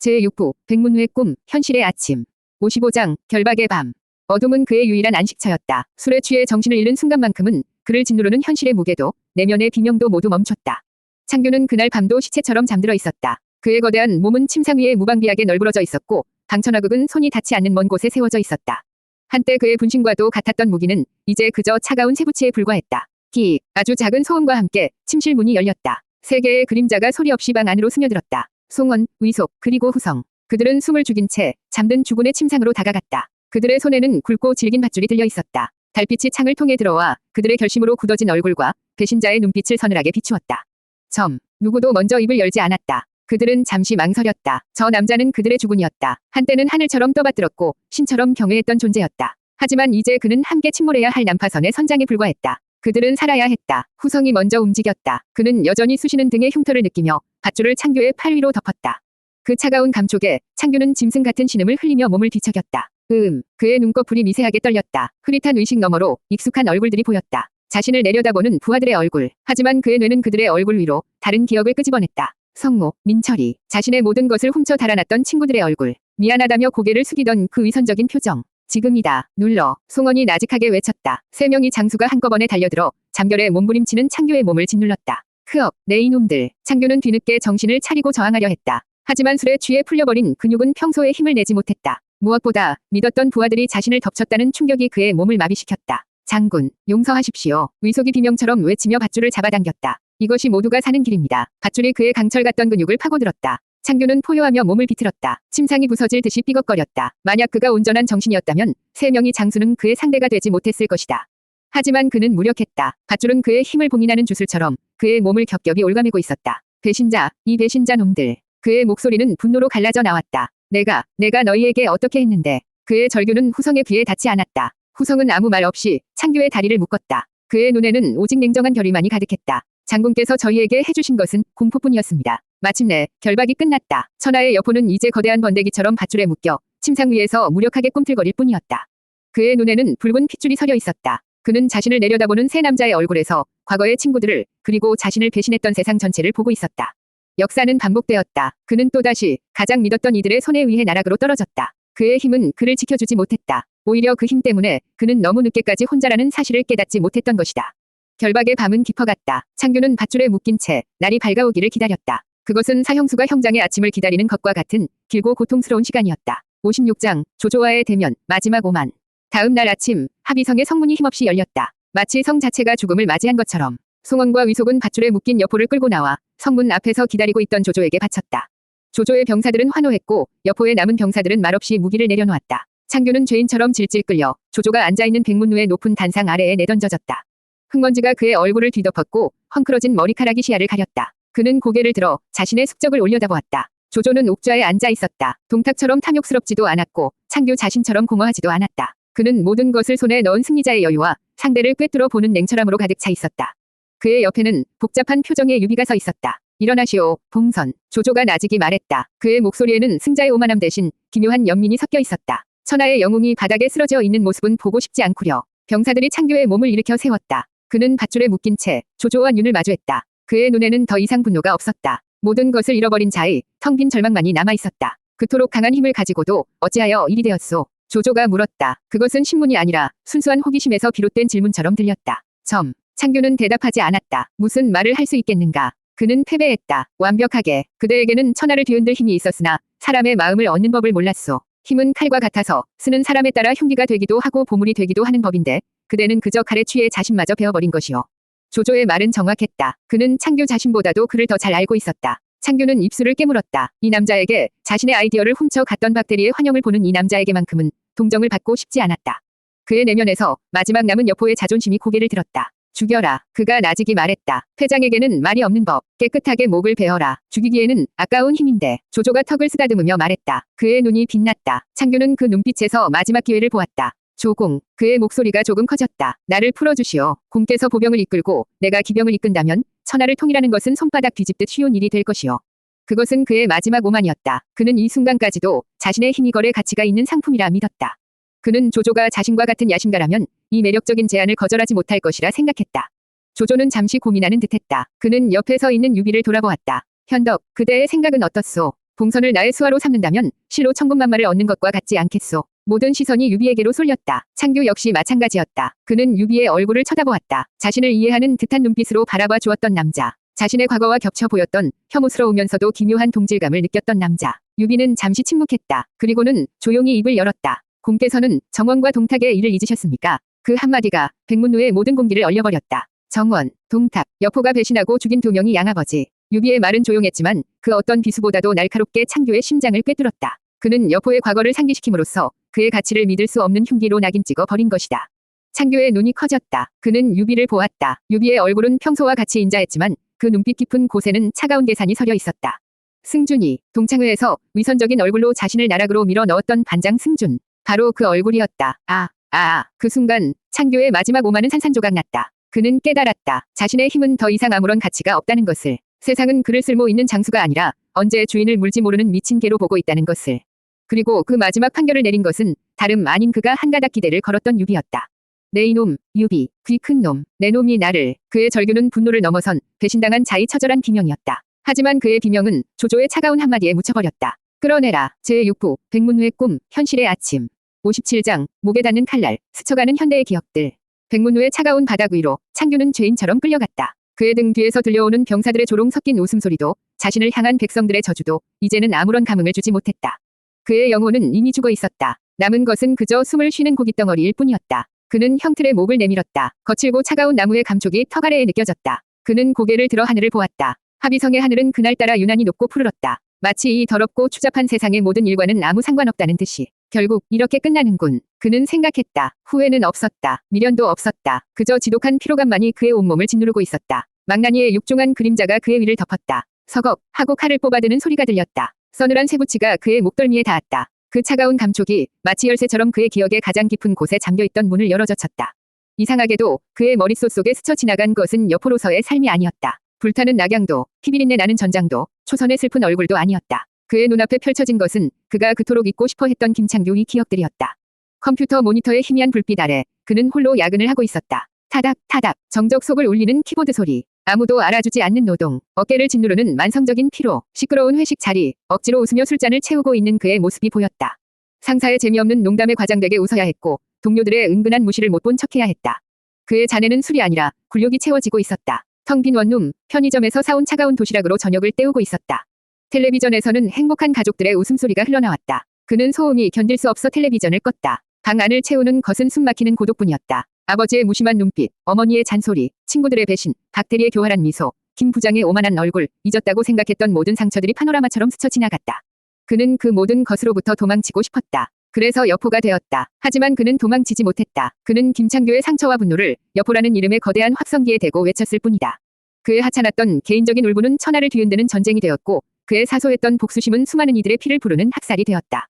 제6부 백문후의 꿈 현실의 아침 55장 결박의 밤 어둠은 그의 유일한 안식처였다. 술에 취해 정신을 잃는 순간만큼은 그를 짓누르는 현실의 무게도 내면의 비명도 모두 멈췄다. 창규는 그날 밤도 시체처럼 잠들어 있었다. 그의 거대한 몸은 침상 위에 무방비하게 널브러져 있었고 방천화극은 손이 닿지 않는 먼 곳에 세워져 있었다. 한때 그의 분신과도 같았던 무기는 이제 그저 차가운 쇠붙이에 불과했다. 기 아주 작은 소음과 함께 침실 문이 열렸다. 세 개의 그림자가 소리 없이 방 안으로 스며들었다. 송원, 위속, 그리고 후성. 그들은 숨을 죽인 채 잠든 주군의 침상으로 다가갔다. 그들의 손에는 굵고 질긴 밧줄이 들려 있었다. 달빛이 창을 통해 들어와 그들의 결심으로 굳어진 얼굴과 배신자의 눈빛을 서늘하게 비추었다. 점. 누구도 먼저 입을 열지 않았다. 그들은 잠시 망설였다. 저 남자는 그들의 주군이었다. 한때는 하늘처럼 떠받들었고 신처럼 경외했던 존재였다. 하지만 이제 그는 함께 침몰해야 할 난파선의 선장에 불과했다. 그들은 살아야 했다. 후성이 먼저 움직였다. 그는 여전히 쑤시는 등의 흉터를 느끼며 밧줄을 창규의 팔 위로 덮었다. 그 차가운 감촉에 창규는 짐승 같은 신음을 흘리며 몸을 뒤척였다. 음, 그의 눈꺼풀이 미세하게 떨렸다. 흐릿한 의식 너머로 익숙한 얼굴들이 보였다. 자신을 내려다보는 부하들의 얼굴. 하지만 그의 뇌는 그들의 얼굴 위로 다른 기억을 끄집어냈다. 성모, 민철이, 자신의 모든 것을 훔쳐 달아났던 친구들의 얼굴. 미안하다며 고개를 숙이던 그 위선적인 표정. 지금이다. 눌러. 송원이 나직하게 외쳤다. 세 명이 장수가 한꺼번에 달려들어 잠결에 몸부림치는 창규의 몸을 짓눌렀다. 크업, 내 이놈들. 창규는 뒤늦게 정신을 차리고 저항하려 했다. 하지만 술에 취해 풀려버린 근육은 평소에 힘을 내지 못했다. 무엇보다 믿었던 부하들이 자신을 덮쳤다는 충격이 그의 몸을 마비시켰다. 장군, 용서하십시오. 위속이 비명처럼 외치며 밧줄을 잡아당겼다. 이것이 모두가 사는 길입니다. 밧줄이 그의 강철 같던 근육을 파고들었다. 창규는 포효하며 몸을 비틀었다. 침상이 부서질 듯이 삐걱거렸다. 만약 그가 온전한 정신이었다면 세 명이 장수는 그의 상대가 되지 못했을 것이다. 하지만 그는 무력했다. 밧줄은 그의 힘을 봉인하는 주술처럼 그의 몸을 겹겹이 올가매고 있었다. 배신자, 이 배신자 놈들. 그의 목소리는 분노로 갈라져 나왔다. 내가, 내가 너희에게 어떻게 했는데. 그의 절규는 후성의 귀에 닿지 않았다. 후성은 아무 말 없이 창규의 다리를 묶었다. 그의 눈에는 오직 냉정한 결의만이 가득했다. 장군께서 저희에게 해주신 것은 공포뿐이었습니다. 마침내 결박이 끝났다. 천하의 여포는 이제 거대한 번데기처럼 밧줄에 묶여 침상 위에서 무력하게 꿈틀거릴 뿐이었다. 그의 눈에는 붉은 핏줄이 서려 있었다. 그는 자신을 내려다보는 세 남자의 얼굴에서 과거의 친구들을 그리고 자신을 배신했던 세상 전체를 보고 있었다. 역사는 반복되었다. 그는 또다시 가장 믿었던 이들의 손에 의해 나락으로 떨어졌다. 그의 힘은 그를 지켜주지 못했다. 오히려 그 힘 때문에 그는 너무 늦게까지 혼자라는 사실을 깨닫지 못했던 것이다. 결박의 밤은 깊어갔다. 창규는 밧줄에 묶인 채 날이 밝아오기를 기다렸다. 그것은 사형수가 형장의 아침을 기다리는 것과 같은 길고 고통스러운 시간이었다. 56장 조조와의 대면 마지막 오만 다음 날 아침 합의성의 성문이 힘없이 열렸다. 마치 성 자체가 죽음을 맞이한 것처럼 송원과 위속은 밧줄에 묶인 여포를 끌고 나와 성문 앞에서 기다리고 있던 조조에게 바쳤다. 조조의 병사들은 환호했고 여포의 남은 병사들은 말없이 무기를 내려놓았다. 창규는 죄인처럼 질질 끌려 조조가 앉아있는 백문루의 높은 단상 아래에 내던져졌다. 흙먼지가 그의 얼굴을 뒤덮었고 헝클어진 머리카락이 시야를 가렸다. 그는 고개를 들어 자신의 숙적을 올려다보았다. 조조는 옥좌에 앉아 있었다. 동탁처럼 탐욕스럽지도 않았고 창규 자신처럼 공허하지도 않았다. 그는 모든 것을 손에 넣은 승리자의 여유와 상대를 꿰뚫어 보는 냉철함으로 가득 차 있었다. 그의 옆에는 복잡한 표정의 유비가 서 있었다. 일어나시오, 봉선. 조조가 나직이 말했다. 그의 목소리에는 승자의 오만함 대신 기묘한 연민이 섞여 있었다. 천하의 영웅이 바닥에 쓰러져 있는 모습은 보고 싶지 않구려. 병사들이 창규의 몸을 일으켜 세웠다. 그는 밧줄에 묶인 채 조조와 눈을 마주했다. 그의 눈에는 더 이상 분노가 없었다. 모든 것을 잃어버린 자의 텅 빈 절망만이 남아 있었다. 그토록 강한 힘을 가지고도 어찌하여 일이 되었소? 조조가 물었다. 그것은 신문이 아니라 순수한 호기심에서 비롯된 질문처럼 들렸다. 점. 창규는 대답하지 않았다. 무슨 말을 할 수 있겠는가? 그는 패배했다. 완벽하게. 그대에게는 천하를 뒤흔들 힘이 있었으나 사람의 마음을 얻는 법을 몰랐소. 힘은 칼과 같아서 쓰는 사람에 따라 흉기가 되기도 하고 보물이 되기도 하는 법인데 그대는 그저 칼에 취해 자신마저 베어버린 것이오. 조조의 말은 정확했다. 그는 창규 자신보다도 그를 더 잘 알고 있었다. 창규는 입술을 깨물었다. 이 남자에게 자신의 아이디어를 훔쳐 갔던 박대리의 환영을 보는 이 남자에게만큼은 동정을 받고 싶지 않았다. 그의 내면에서 마지막 남은 여포의 자존심이 고개를 들었다. 죽여라. 그가 나직이 말했다. 회장에게는 말이 없는 법. 깨끗하게 목을 베어라. 죽이기에는 아까운 힘인데. 조조가 턱을 쓰다듬으며 말했다. 그의 눈이 빛났다. 창규는 그 눈빛에서 마지막 기회를 보았다. 조공, 그의 목소리가 조금 커졌다. 나를 풀어주시오. 공께서 보병을 이끌고 내가 기병을 이끈다면 천하를 통일하는 것은 손바닥 뒤집듯 쉬운 일이 될 것이오. 그것은 그의 마지막 오만이었다. 그는 이 순간까지도 자신의 힘이 거래 가치가 있는 상품이라 믿었다. 그는 조조가 자신과 같은 야심가라면 이 매력적인 제안을 거절하지 못할 것이라 생각했다. 조조는 잠시 고민하는 듯했다. 그는 옆에 서 있는 유비를 돌아보았다. 현덕, 그대의 생각은 어떻소? 봉선을 나의 수하로 삼는다면 실로 천군만마를 얻는 것과 같지 않겠소. 모든 시선이 유비에게로 쏠렸다. 창규 역시 마찬가지였다. 그는 유비의 얼굴을 쳐다보았다. 자신을 이해하는 듯한 눈빛으로 바라봐 주었던 남자. 자신의 과거와 겹쳐 보였던 혐오스러우면서도 기묘한 동질감을 느꼈던 남자. 유비는 잠시 침묵했다. 그리고는 조용히 입을 열었다. 공께서는 정원과 동탁의 일을 잊으셨습니까? 그 한마디가 백문루의 모든 공기를 얼려버렸다. 정원, 동탁, 여포가 배신하고 죽인 두 명이 양아버지. 유비의 말은 조용했지만 그 어떤 비수보다도 날카롭게 창규의 심장을 꿰뚫었다. 그는 여포의 과거를 상기시킴으로써 그의 가치를 믿을 수 없는 흉기로 낙인 찍어 버린 것이다. 창규의 눈이 커졌다. 그는 유비를 보았다. 유비의 얼굴은 평소와 같이 인자했지만 그 눈빛 깊은 곳에는 차가운 계산이 서려 있었다. 승준이 동창회에서 위선적인 얼굴로 자신을 나락으로 밀어 넣었던 반장 승준. 바로 그 얼굴이었다. 아, 아, 그 순간 창규의 마지막 오만은 산산조각 났다. 그는 깨달았다. 자신의 힘은 더 이상 아무런 가치가 없다는 것을. 세상은 그를 쓸모 있는 장수가 아니라 언제 주인을 물지 모르는 미친 개로 보고 있다는 것을. 그리고 그 마지막 판결을 내린 것은 다름 아닌 그가 한 가닥 기대를 걸었던 유비였다. 내 이놈, 유비, 귀 큰 놈, 내 놈이 나를. 그의 절규는 분노를 넘어선 배신당한 자의 처절한 비명이었다. 하지만 그의 비명은 조조의 차가운 한마디에 묻혀버렸다. 끌어내라. 제6부, 백문후의 꿈, 현실의 아침. 57장, 목에 닿는 칼날, 스쳐가는 현대의 기억들. 백문후의 차가운 바닥 위로 창규는 죄인처럼 끌려갔다. 그의 등 뒤에서 들려오는 병사들의 조롱 섞인 웃음소리도 자신을 향한 백성들의 저주도 이제는 아무런 감흥을 주지 못했다. 그의 영혼은 이미 죽어 있었다. 남은 것은 그저 숨을 쉬는 고깃덩어리일 뿐이었다. 그는 형틀의 목을 내밀었다. 거칠고 차가운 나무의 감촉이 턱 아래에 느껴졌다. 그는 고개를 들어 하늘을 보았다. 합의성의 하늘은 그날따라 유난히 높고 푸르렀다. 마치 이 더럽고 추잡한 세상의 모든 일과는 아무 상관없다는 듯이. 결국 이렇게 끝나는군. 그는 생각했다. 후회는 없었다. 미련도 없었다. 그저 지독한 피로감만이 그의 온몸을 짓누르고 있었다. 망나니의 육중한 그림자가 그의 위를 덮었다. 서걱 하고 칼을 뽑아드는 소리가 들렸다. 서늘한 쇠붙이가 그의 목덜미에 닿았다. 그 차가운 감촉이 마치 열쇠처럼 그의 기억의 가장 깊은 곳에 잠겨있던 문을 열어젖혔다. 이상하게도 그의 머릿속 속에 스쳐 지나간 것은 여포로서의 삶이 아니었다. 불타는 낙양도, 피비린내 나는 전장도, 초선의 슬픈 얼굴도 아니었다. 그의 눈앞에 펼쳐진 것은 그가 그토록 잊고 싶어 했던 김창규의 기억들이었다. 컴퓨터 모니터의 희미한 불빛 아래 그는 홀로 야근을 하고 있었다. 타닥 타닥 정적 속을 울리는 키보드 소리. 아무도 알아주지 않는 노동, 어깨를 짓누르는 만성적인 피로, 시끄러운 회식 자리, 억지로 웃으며 술잔을 채우고 있는 그의 모습이 보였다. 상사의 재미없는 농담에 과장되게 웃어야 했고 동료들의 은근한 무시를 못 본 척해야 했다. 그의 잔에는 술이 아니라 굴욕이 채워지고 있었다. 텅 빈 원룸, 편의점에서 사온 차가운 도시락으로 저녁을 때우고 있었다. 텔레비전에서는 행복한 가족들의 웃음소리가 흘러나왔다. 그는 소음이 견딜 수 없어 텔레비전을 껐다. 방 안을 채우는 것은 숨막히는 고독뿐이었다. 아버지의 무심한 눈빛, 어머니의 잔소리, 친구들의 배신, 박대리의 교활한 미소, 김 부장의 오만한 얼굴, 잊었다고 생각했던 모든 상처들이 파노라마처럼 스쳐 지나갔다. 그는 그 모든 것으로부터 도망치고 싶었다. 그래서 여포가 되었다. 하지만 그는 도망치지 못했다. 그는 김창규의 상처와 분노를 여포라는 이름의 거대한 확성기에 대고 외쳤을 뿐이다. 그의 하찮았던 개인적인 울분은 천하를 뒤흔드는 전쟁이 되었고 그의 사소했던 복수심은 수많은 이들의 피를 부르는 학살이 되었다.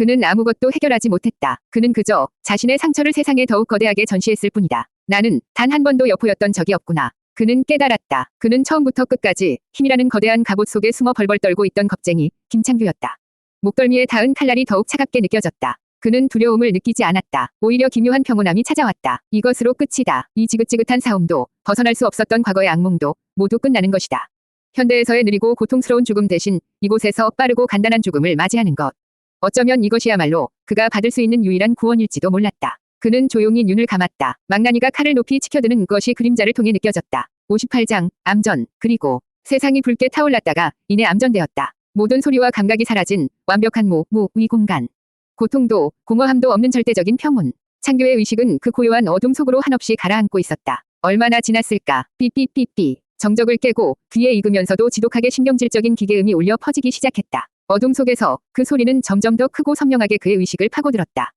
그는 아무것도 해결하지 못했다. 그는 그저 자신의 상처를 세상에 더욱 거대하게 전시했을 뿐이다. 나는 단 한 번도 여포였던 적이 없구나. 그는 깨달았다. 그는 처음부터 끝까지 힘이라는 거대한 갑옷 속에 숨어 벌벌 떨고 있던 겁쟁이 김창규였다. 목덜미에 닿은 칼날이 더욱 차갑게 느껴졌다. 그는 두려움을 느끼지 않았다. 오히려 기묘한 평온함이 찾아왔다. 이것으로 끝이다. 이 지긋지긋한 싸움도 벗어날 수 없었던 과거의 악몽도 모두 끝나는 것이다. 현대에서의 느리고 고통스러운 죽음 대신 이곳에서 빠르고 간단한 죽음을 맞이하는 것. 어쩌면 이것이야말로 그가 받을 수 있는 유일한 구원일지도 몰랐다. 그는 조용히 눈을 감았다. 망나니가 칼을 높이 치켜드는 것이 그림자를 통해 느껴졌다. 58장, 암전, 그리고 세상이 붉게 타올랐다가 이내 암전되었다. 모든 소리와 감각이 사라진 완벽한 무, 무, 위 공간. 고통도 공허함도 없는 절대적인 평온. 창교의 의식은 그 고요한 어둠 속으로 한없이 가라앉고 있었다. 얼마나 지났을까? 삐삐삐삐. 정적을 깨고 귀에 익으면서도 지독하게 신경질적인 기계음이 울려 퍼지기 시작했다. 어둠 속에서 그 소리는 점점 더 크고 선명하게 그의 의식을 파고들었다.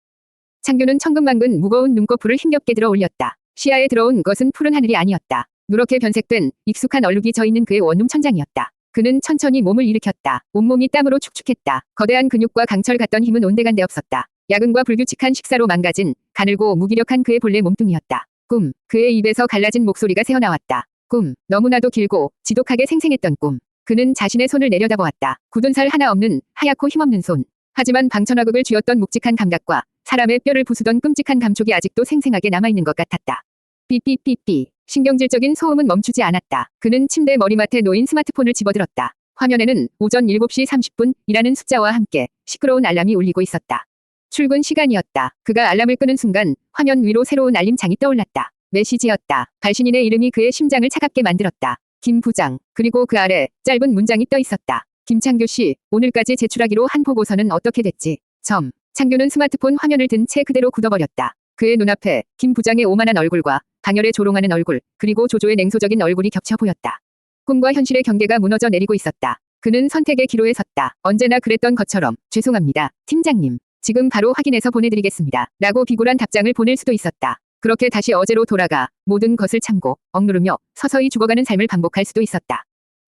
창규는 천근만근 무거운 눈꺼풀을 힘겹게 들어 올렸다. 시야에 들어온 것은 푸른 하늘이 아니었다. 누렇게 변색된 익숙한 얼룩이 져 있는 그의 원룸 천장이었다. 그는 천천히 몸을 일으켰다. 온몸이 땀으로 축축했다. 거대한 근육과 강철 같던 힘은 온데간데 없었다. 야근과 불규칙한 식사로 망가진 가늘고 무기력한 그의 본래 몸뚱이였다. 꿈. 그의 입에서 갈라진 목소리가 새어나왔다. 꿈. 너무나도 길고 지독하게 생생했던 꿈. 그는 자신의 손을 내려다보았다. 굳은 살 하나 없는 하얗고 힘없는 손. 하지만 방천화극을 쥐었던 묵직한 감각과 사람의 뼈를 부수던 끔찍한 감촉이 아직도 생생하게 남아있는 것 같았다. 삐삐삐삐. 신경질적인 소음은 멈추지 않았다. 그는 침대 머리맡에 놓인 스마트폰을 집어들었다. 화면에는 오전 7시 30분이라는 숫자와 함께 시끄러운 알람이 울리고 있었다. 출근 시간이었다. 그가 알람을 끄는 순간 화면 위로 새로운 알림창이 떠올랐다. 메시지였다. 발신인의 이름이 그의 심장을 차갑게 만들었다. 김 부장. 그리고 그 아래 짧은 문장이 떠 있었다. 김창규 씨, 오늘까지 제출하기로 한 보고서는 어떻게 됐지? 점. 창규는 스마트폰 화면을 든 채 그대로 굳어버렸다. 그의 눈앞에 김 부장의 오만한 얼굴과 방열에 조롱하는 얼굴, 그리고 조조의 냉소적인 얼굴이 겹쳐 보였다. 꿈과 현실의 경계가 무너져 내리고 있었다. 그는 선택의 기로에 섰다. 언제나 그랬던 것처럼 죄송합니다. 팀장님. 지금 바로 확인해서 보내드리겠습니다. 라고 비굴한 답장을 보낼 수도 있었다. 그렇게 다시 어제로 돌아가 모든 것을 참고 억누르며 서서히 죽어가는 삶을 반복할 수도 있었다.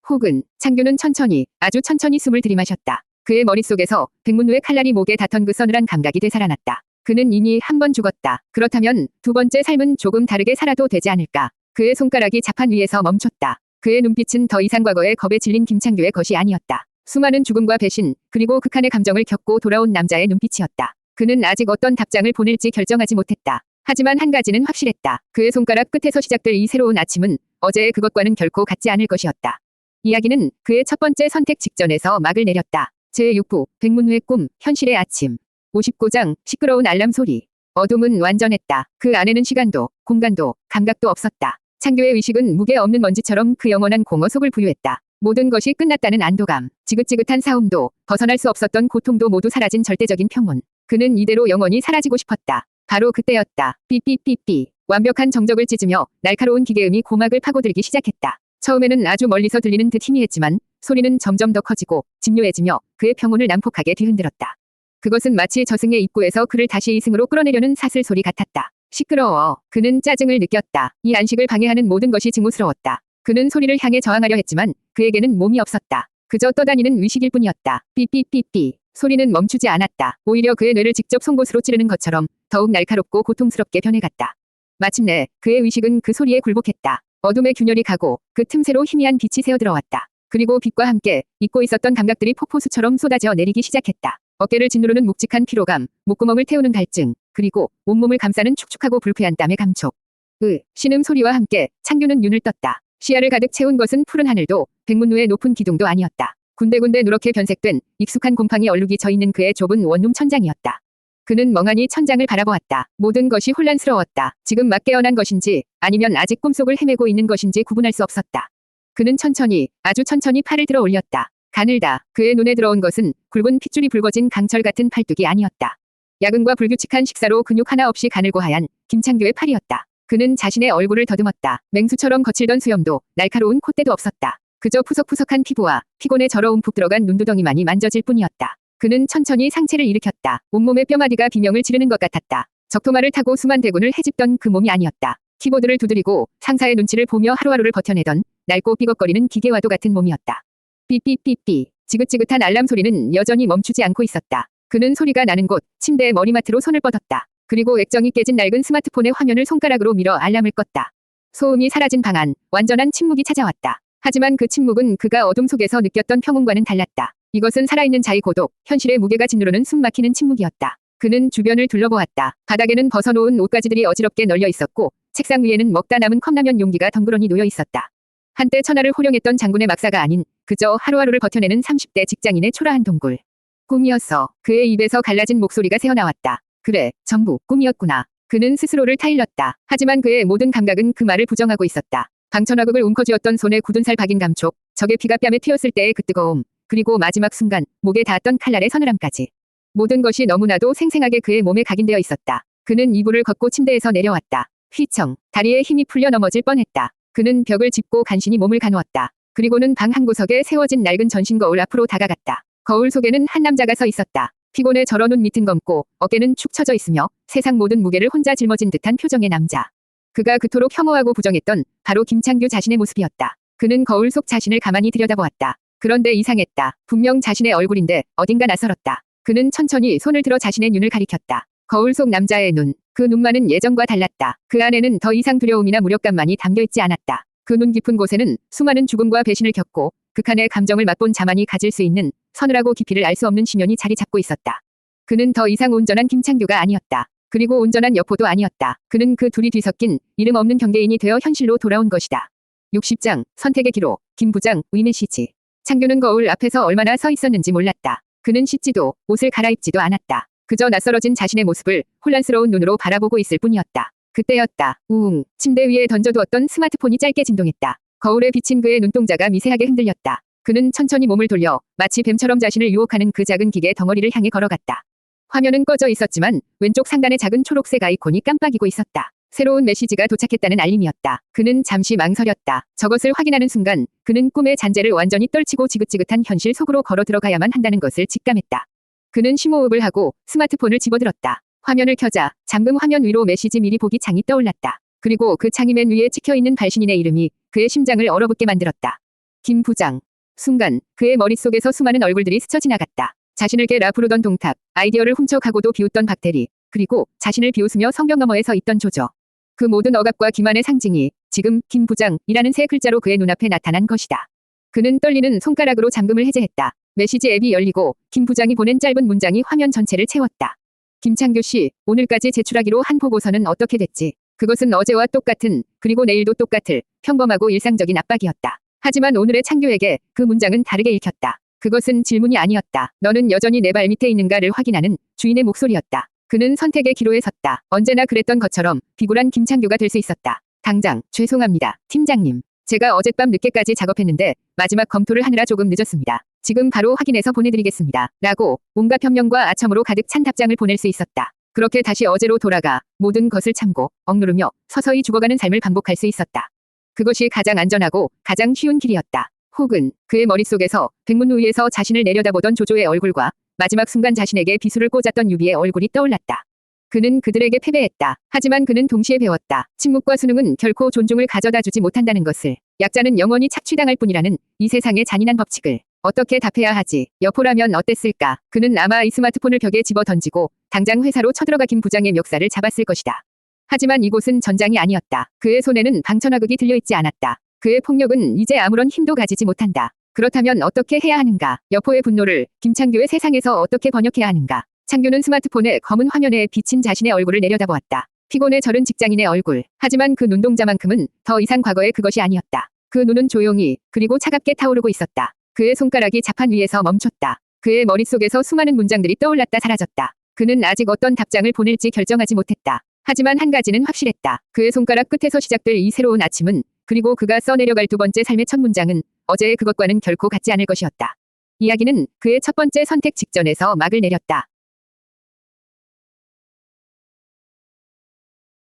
혹은 창규는 천천히 아주 천천히 숨을 들이마셨다. 그의 머릿속에서 백문우의 칼날이 목에 닿던 그 서늘한 감각이 되살아났다. 그는 이미 한 번 죽었다. 그렇다면 두 번째 삶은 조금 다르게 살아도 되지 않을까. 그의 손가락이 자판 위에서 멈췄다. 그의 눈빛은 더 이상 과거의 겁에 질린 김창규의 것이 아니었다. 수많은 죽음과 배신, 그리고 극한의 감정을 겪고 돌아온 남자의 눈빛이었다. 그는 아직 어떤 답장을 보낼지 결정하지 못했다. 하지만 한 가지는 확실했다. 그의 손가락 끝에서 시작될 이 새로운 아침은 어제의 그것과는 결코 같지 않을 것이었다. 이야기는 그의 첫 번째 선택 직전에서 막을 내렸다. 제6부, 백문후의 꿈, 현실의 아침. 59장, 시끄러운 알람 소리. 어둠은 완전했다. 그 안에는 시간도, 공간도, 감각도 없었다. 창규의 의식은 무게 없는 먼지처럼 그 영원한 공허 속을 부유했다. 모든 것이 끝났다는 안도감, 지긋지긋한 싸움도, 벗어날 수 없었던 고통도 모두 사라진 절대적인 평온. 그는 이대로 영원히 사라지고 싶었다. 바로 그때였다. 삐삐삐삐. 완벽한 정적을 찢으며 날카로운 기계음이 고막을 파고들기 시작했다. 처음에는 아주 멀리서 들리는 듯 희미했지만 소리는 점점 더 커지고 집요해지며 그의 평온을 난폭하게 뒤흔들었다. 그것은 마치 저승의 입구에서 그를 다시 이승으로 끌어내려는 사슬 소리 같았다. 시끄러워. 그는 짜증을 느꼈다. 이 안식을 방해하는 모든 것이 증오스러웠다. 그는 소리를 향해 저항하려 했지만 그에게는 몸이 없었다. 그저 떠다니는 의식일 뿐이었다. 삐삐삐삐. 소리는 멈추지 않았다. 오히려 그의 뇌를 직접 송곳으로 찌르는 것처럼 더욱 날카롭고 고통스럽게 변해갔다. 마침내 그의 의식은 그 소리에 굴복했다. 어둠의 균열이 가고 그 틈새로 희미한 빛이 새어 들어왔다. 그리고 빛과 함께 잊고 있었던 감각들이 폭포수처럼 쏟아져 내리기 시작했다. 어깨를 짓누르는 묵직한 피로감, 목구멍을 태우는 갈증, 그리고 온몸을 감싸는 축축하고 불쾌한 땀의 감촉. 으, 신음 소리와 함께 창규는 눈을 떴다. 시야를 가득 채운 것은 푸른 하늘도 백문루의 높은 기둥도 아니었다. 군데군데 누렇게 변색된 익숙한 곰팡이 얼룩이 져 있는 그의 좁은 원룸 천장이었다. 그는 멍하니 천장을 바라보았다. 모든 것이 혼란스러웠다. 지금 막 깨어난 것인지 아니면 아직 꿈속을 헤매고 있는 것인지 구분할 수 없었다. 그는 천천히 아주 천천히 팔을 들어 올렸다. 가늘다. 그의 눈에 들어온 것은 굵은 핏줄이 붉어진 강철 같은 팔뚝이 아니었다. 야근과 불규칙한 식사로 근육 하나 없이 가늘고 하얀 김창규의 팔이었다. 그는 자신의 얼굴을 더듬었다. 맹수처럼 거칠던 수염도 날카로운 콧대도 없었다. 그저 푸석푸석한 피부와 피곤에 절어 움푹 들어간 눈두덩이만이 만져질 뿐이었다. 그는 천천히 상체를 일으켰다. 온몸의 뼈마디가 비명을 지르는 것 같았다. 적토마를 타고 수만 대군을 헤집던 그 몸이 아니었다. 키보드를 두드리고 상사의 눈치를 보며 하루하루를 버텨내던 낡고 삐걱거리는 기계와도 같은 몸이었다. 삐삐삐삐. 지긋지긋한 알람 소리는 여전히 멈추지 않고 있었다. 그는 소리가 나는 곳 침대의 머리맡으로 손을 뻗었다. 그리고 액정이 깨진 낡은 스마트폰의 화면을 손가락으로 밀어 알람을 껐다. 소음이 사라진 방 안, 완전한 침묵이 찾아왔다. 하지만 그 침묵은 그가 어둠 속에서 느꼈던 평온과는 달랐다. 이것은 살아있는 자의 고독, 현실의 무게가 짓누르는 숨막히는 침묵이었다. 그는 주변을 둘러보았다. 바닥에는 벗어놓은 옷가지들이 어지럽게 널려 있었고, 책상 위에는 먹다 남은 컵라면 용기가 덩그러니 놓여 있었다. 한때 천하를 호령했던 장군의 막사가 아닌 그저 하루하루를 버텨내는 30대 직장인의 초라한 동굴. 꿈이었어. 그의 입에서 갈라진 목소리가 새어나왔다. 그래, 전부 꿈이었구나. 그는 스스로를 타일렀다. 하지만 그의 모든 감각은 그 말을 부정하고 있었다. 방천화국을 움켜쥐었던 손에 굳은 살 박인 감촉, 적의 피가 뺨에 튀었을 때의 그 뜨거움, 그리고 마지막 순간 목에 닿았던 칼날의 서늘함까지. 모든 것이 너무나도 생생하게 그의 몸에 각인되어 있었다. 그는 이불을 걷고 침대에서 내려왔다. 휘청, 다리에 힘이 풀려 넘어질 뻔했다. 그는 벽을 짚고 간신히 몸을 가누었다. 그리고는 방 한 구석에 세워진 낡은 전신 거울 앞으로 다가갔다. 거울 속에는 한 남자가 서 있었다. 피곤에 저런 눈 밑은 검고 어깨는 축 처져 있으며 세상 모든 무게를 혼자 짊어진 듯한 표정의 남자. 그가 그토록 혐오하고 부정했던 바로 김창규 자신의 모습이었다. 그는 거울 속 자신을 가만히 들여다보았다. 그런데 이상했다. 분명 자신의 얼굴인데 어딘가 낯설었다. 그는 천천히 손을 들어 자신의 눈을 가리켰다. 거울 속 남자의 눈. 그 눈만은 예전과 달랐다. 그 안에는 더 이상 두려움이나 무력감만이 담겨있지 않았다. 그 눈 깊은 곳에는 수많은 죽음과 배신을 겪고 극한의 감정을 맛본 자만이 가질 수 있는 서늘하고 깊이를 알 수 없는 심연이 자리 잡고 있었다. 그는 더 이상 온전한 김창규가 아니었다. 그리고 온전한 여포도 아니었다. 그는 그 둘이 뒤섞인 이름 없는 경계인이 되어 현실로 돌아온 것이다. 60장 선택의 기로 김 부장 의메시지 창규는 거울 앞에서 얼마나 서 있었는지 몰랐다. 그는 씻지도 옷을 갈아입지도 않았다. 그저 낯설어진 자신의 모습을 혼란스러운 눈으로 바라보고 있을 뿐이었다. 그때였다. 우웅. 침대 위에 던져두었던 스마트폰이 짧게 진동했다. 거울에 비친 그의 눈동자가 미세하게 흔들렸다. 그는 천천히 몸을 돌려 마치 뱀처럼 자신을 유혹하는 그 작은 기계 덩어리를 향해 걸어갔다. 화면은 꺼져 있었지만 왼쪽 상단의 작은 초록색 아이콘이 깜빡이고 있었다. 새로운 메시지가 도착했다는 알림이었다. 그는 잠시 망설였다. 저것을 확인하는 순간 그는 꿈의 잔재를 완전히 떨치고 지긋지긋한 현실 속으로 걸어 들어가야만 한다는 것을 직감했다. 그는 심호흡을 하고 스마트폰을 집어들었다. 화면을 켜자 잠금 화면 위로 메시지 미리 보기 창이 떠올랐다. 그리고 그 창이 맨 위에 찍혀있는 발신인의 이름이 그의 심장을 얼어붙게 만들었다. 김 부장. 순간 그의 머릿속에서 수많은 얼굴들이 스쳐 지나갔다. 자신을 개라 부르던 동탁, 아이디어를 훔쳐가고도 비웃던 박대리, 그리고 자신을 비웃으며 성벽 너머에 서 있던 조조. 그 모든 억압과 기만의 상징이 지금 김 부장이라는 세 글자로 그의 눈앞에 나타난 것이다. 그는 떨리는 손가락으로 잠금을 해제했다. 메시지 앱이 열리고 김 부장이 보낸 짧은 문장이 화면 전체를 채웠다. 김창규 씨, 오늘까지 제출하기로 한 보고서는 어떻게 됐지? 그것은 어제와 똑같은, 그리고 내일도 똑같을, 평범하고 일상적인 압박이었다. 하지만 오늘의 창규에게 그 문장은 다르게 읽혔다. 그것은 질문이 아니었다. 너는 여전히 내 발 밑에 있는가를 확인하는 주인의 목소리였다. 그는 선택의 기로에 섰다. 언제나 그랬던 것처럼 비굴한 김창규가 될 수 있었다. 당장 죄송합니다. 팀장님. 제가 어젯밤 늦게까지 작업했는데 마지막 검토를 하느라 조금 늦었습니다. 지금 바로 확인해서 보내드리겠습니다. 라고 온갖 변명과 아첨으로 가득 찬 답장을 보낼 수 있었다. 그렇게 다시 어제로 돌아가 모든 것을 참고 억누르며 서서히 죽어가는 삶을 반복할 수 있었다. 그것이 가장 안전하고 가장 쉬운 길이었다. 혹은 그의 머릿속에서 백문 위에서 자신을 내려다보던 조조의 얼굴과 마지막 순간 자신에게 비수를 꽂았던 유비의 얼굴이 떠올랐다. 그는 그들에게 패배했다. 하지만 그는 동시에 배웠다. 침묵과 수능은 결코 존중을 가져다 주지 못한다는 것을. 약자는 영원히 착취당할 뿐이라는 이 세상의 잔인한 법칙을. 어떻게 답해야 하지? 여포라면 어땠을까? 그는 아마 이 스마트폰을 벽에 집어 던지고 당장 회사로 쳐들어가 김 부장의 멱살을 잡았을 것이다. 하지만 이곳은 전장이 아니었다. 그의 손에는 방천화극이 들려있지 않았다. 그의 폭력은 이제 아무런 힘도 가지지 못한다. 그렇다면 어떻게 해야 하는가? 여포의 분노를 김창규의 세상에서 어떻게 번역해야 하는가? 창규는 스마트폰의 검은 화면에 비친 자신의 얼굴을 내려다보았다. 피곤에 절은 직장인의 얼굴. 하지만 그 눈동자만큼은 더 이상 과거의 그것이 아니었다. 그 눈은 조용히 그리고 차갑게 타오르고 있었다. 그의 손가락이 자판 위에서 멈췄다. 그의 머릿속에서 수많은 문장들이 떠올랐다 사라졌다. 그는 아직 어떤 답장을 보낼지 결정하지 못했다. 하지만 한 가지는 확실했다. 그의 손가락 끝에서 시작될 이 새로운 아침은 그리고 그가 써내려갈 두 번째 삶의 첫 문장은 어제의 그것과는 결코 같지 않을 것이었다. 이야기는 그의 첫 번째 선택 직전에서 막을 내렸다.